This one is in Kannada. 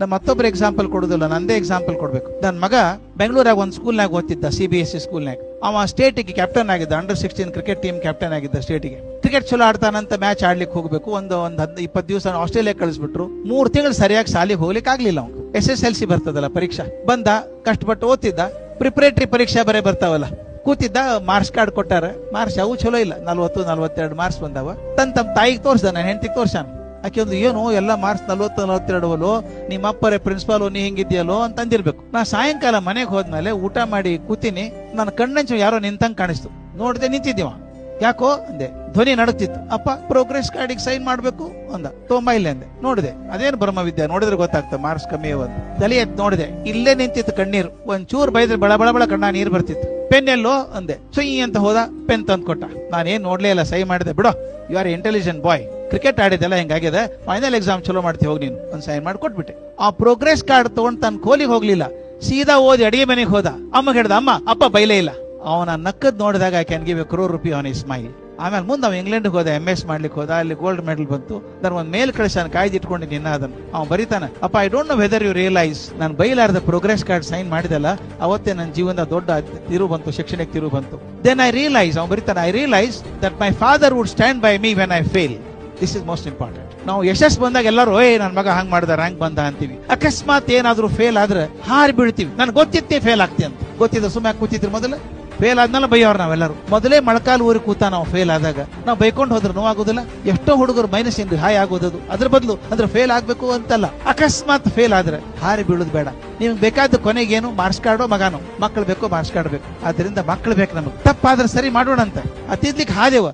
ನಾ ಮತ್ತೊಬ್ರು ಎಕ್ಸಾಂಪಲ್ ಕೊಡೋದಿಲ್ಲ, ನಂದೇ ಎಕ್ಸಾಂಪಲ್ ಕೊಡ್ಬೇಕು. ನನ್ನ ಮಗ ಬೆಂಗಳೂರಾಗ ಒಂದು ಸ್ಕೂಲ್ನಾಗ ಓದ್ತಿದ್ದ ಸಿ ಬಿ ಎಸ್ ಸಿ ಸ್ಕೂಲ್ನಾಗ ಅವ ಸ್ಟೇಟಿಗೆ ಕ್ಯಾಪ್ಟನ್ ಆಗಿದ್ದ under sixteen cricket team captain ಆಗಿದ್ದ ಸ್ಟೇಟಿಗೆ ಕ್ರಿಕೆಟ್ ಚಲೋ ಆಡ್ತಾನಂತ ಮ್ಯಾಚ್ ಆಡ್ಲಿಕ್ಕೆ ಹೋಗ್ಬೇಕು. ಒಂದು ಒಂದು ಹದ್, ಇಪ್ಪತ್ತು ದಿವಸ ಆಸ್ಟ್ರೇಲಿಯಾ ಕಳಿಸ್ಬಿಟ್ರು. ಮೂರು ತಿಂಗಳು ಸರಿಯಾಗಿ ಶಾಲೆಗೆ ಹೋಗ್ಲಿಕ್ಕೆ ಆಗ್ಲಿಲ್ಲ ಅವ್ನು ಎಸ್ ಎಸ್ ಎಲ್ ಸಿ ಬರ್ತದಲ್ಲ ಪರೀಕ್ಷಾ. ಬಂದ, ಕಷ್ಟಪಟ್ಟು ಓದ್ತಿದ್ದ. ಪ್ರಿಪರೇಟರಿ ಪರೀಕ್ಷೆ ಬರೇ ಬರ್ತಾವಲ್ಲ. ಕೂತಿದ್ದ ಮಾರ್ಕ್ಸ್ ಕಾರ್ಡ್ ಕೊಟ್ಟಾರ. ಮಾರ್ಕ್ಸ್ ಅವು ಚಲೋ ಇಲ್ಲ. ನಲ್ವತ್ತು, ನಲ್ವತ್ತೆರಡು ಮಾರ್ಕ್ಸ್ ಬಂದಾವ. ತನ್ ತಮ್ಮ ತಾಯಿಗೆ ತೋರ್ಸ್ದ ನನ್ನ ಹೆಂಡತಿಗೆ ತೋರ್ಸಾನ ಆಕೆ ಏನು ಎಲ್ಲ ಮಾರ್ಕ್ಸ್ ನಲ್ವತ್ತು ನಿಮ್ಮ ಅಪ್ಪರೇ ಪ್ರಿನ್ಸಿಪಾಲ್ ನೀ ಹಿಂಗಿದ್ಯಲ್ಲೋ? ಅಂತ ಅಂದಿರ್ಬೇಕು. ನಾ ಸಾಯಂಕಾಲ ಮನೆಗೆ ಹೋದ್ಮೇಲೆ ಊಟ ಮಾಡಿ ಕೂತೀನಿ. ನನ್ನ ಕಣ್ಣಂಚು ಯಾರೋ ನಿಂತಂಗ್ ಕಾಣಿಸ್ತು. ನೋಡಿದೆ ನಿಂತಿದ್ದೀವ. ಯಾಕೋ ಅಂದೆ. ಧ್ವನಿ ನಡುತ್ತಿತ್ತು. ಅಪ್ಪ ಪ್ರೋಗ್ರೆಸ್ ಕಾರ್ಡಿಗೆ ಸೈನ್ ಮಾಡ್ಬೇಕು? ಅಂದ. ತೊಂಬ ಇಲ್ಲ, ಅಂದೆ. ನೋಡಿದೆ. ಅದೇನು ಬ್ರಹ್ಮವಿದ್ಯೆ? ನೋಡಿದ್ರೆ ಗೊತ್ತಾಗ್ತ ಮಾರ್ಕ್ಸ್ ಕಮ್ಮಿ ಅವತ್ತು ತಲೆ ಎತ್ ನೋಡಿದೆ. ಇಲ್ಲೇ ನಿಂತಿತ್ತು ಕಣ್ಣೀರು. ಒಂದ್ ಚೂರ್ ಬೈದ್ರೆ ಬಳ ಬಳ ಬಳ ಕಣ್ಣ ನೀರು ಬರ್ತಿತ್ತು. ಪೆನ್ ಎಲ್ಲೋ? ಅಂದೆ. ಸುಯಿ ಅಂತ ಹೋದ, ಪೆನ್ ತಂದು ಕೊಟ್ಟ ನಾನೇನ್ ನೋಡ್ಲೇ ಇಲ್ಲ ಸೈ ಮಾಡಿದೆ. ಬಿಡೋ. You are intelligent boy cricket ಆಡಿದೆಲ್ಲ ಹೆಂಗಾಗಿದೆ? ಫೈನಲ್ ಎಕ್ಸಾಮ್ ಚಲೋ ಮಾಡ್ತಿ, ಹೋಗಿ ನೀನು. ಒಂದು ಸೈನ್ ಮಾಡಿ, ಕೊಟ್ಬಿಟ್ಟೆ. ಆ ಪ್ರೋಗ್ರೆಸ್ ಕಾರ್ಡ್ ತಗೊಂಡ್ ತನ್ನ ಕೋಲಿಗೆ ಹೋಗ್ಲಿಲ್ಲ. ಸೀದಾ ಓದಿ ಅಡಿಗೆ ಮನೆಗೆ ಹೋದ. ಅಮ್ಮ ಹೇಳ್ದ, ಅಮ್ಮ, ಅಪ್ಪ ಬೈಲೇ ಇಲ್ಲ. ಅವನ ನಕ್ಕದ್ ನೋಡಿದಾಗ I can give a crore rupee, ಅವನ ಸ್ಮೈಲ್ ಆಮೇಲೆ ಮುಂದೆ ಅವ್ನು ಇಂಗ್ಲೆಂಡ್ಗೆ ಹೋದ ಎಂ ಎಸ್ ಮಾಡ್ಲಿಕ್ಕೆ ಹೋದ, ಅಲ್ಲಿ ಗೋಲ್ಡ್ ಮೆಡಲ್ ಬಂತು. ನಾನು ಒಂದು ಮೇಲ್ ಕಳಿಸಾನ ಕಾಯ್ದು ನಿನ್ನ ಅದನ್ನ ಅವ್ನು ಬರೀತಾನೆ, ಅಪ್ಪ I don't know whether you realise ನಾನು ಬೈಲಾರ್ದ ಪ್ರೋಗ್ರೆಸ್ ಕಾರ್ಡ್ ಸೈನ್ ಮಾಡಿದಲ್ಲ, ಅವತ್ತೇ ನನ್ನ ಜೀವನದ ದೊಡ್ಡ ತಿರು ಬಂತು ಶಿಕ್ಷಣಕ್ಕೆ ತಿರು ಬಂತು. ದೆನ್ ಐ ರಿಯಲೈಸ್ ಅವ್ನು ಬರೀತಾನೆ I realise that my father would stand by me when I fail this is most important ನಾವು ಯಶಸ್ ಬಂದಾಗ ಎಲ್ಲರೂ ಏ ನನ್ನ ಮಗ ಹಂಗ್ ಮಾಡ್ದ ರ್ಯಾಂಕ್ ಬಂದ ಅಂತೀವಿ. ಅಕಸ್ಮಾತ್ ಏನಾದ್ರೂ ಫೇಲ್ ಆದ್ರೆ ಹಾರಿ ಬೀಳ್ತೀವಿ. ನನ್ಗೆ ಗೊತ್ತಿತ್ತೆ ಫೇಲ್ ಆಗ್ತಿ ಅಂತ. ಗೊತ್ತಿದ್ದ ಸುಮ್ಮನೆ ಕೂತಿದ್ರು ಮೊದಲು? ಫೇಲ್ ಆದ್ಮೇಲೆ ಬೈಯೋರು ನಾವೆಲ್ಲರೂ. ಮೊದಲೇ ಮೊಳಕಾಲು ಊರಿ ಕೂತ ನಾವು ಫೇಲ್ ಆದಾಗ, ನಾವು ಬೈಕೊಂಡು ಹೋದ್ರೆ ನೋವಾಗೋದಿಲ್ಲ? ಎಷ್ಟೋ ಹುಡುಗರು ಮೈನಸ್ ಇಂದ ಹಾಯ್ ಆಗೋದದು. ಅದ್ರ ಬದಲು, ಅಂದ್ರೆ ಫೇಲ್ ಆಗ್ಬೇಕು ಅಂತಲ್ಲ. ಅಕಸ್ಮಾತ್ ಫೇಲ್ ಆದ್ರೆ ಹಾರಿ ಬೀಳುದು ಬೇಡ. ನಿಮ್ಗೆ ಬೇಕಾದ ಕೊನೆಗೇನು? ಮಾರ್ಕ್ಸ್ ಕಾರ್ಡೋ ಮಗಾನೋ? ಮಕ್ಕಳು ಬೇಕೋ? ಮಾರ್ಕ್ಸ್ ಕಾರ್ಡ್ ಬೇಕು. ಆದ್ರಿಂದ ಮಕ್ಕಳು ಬೇಕು ನಮಗೆ. ತಪ್ಪಾದ್ರೆ ಸರಿ ಮಾಡೋಣ ಅಂತ ಅತಿದ್ಲಿಕ್ಕೆ ಹಾದೇವ.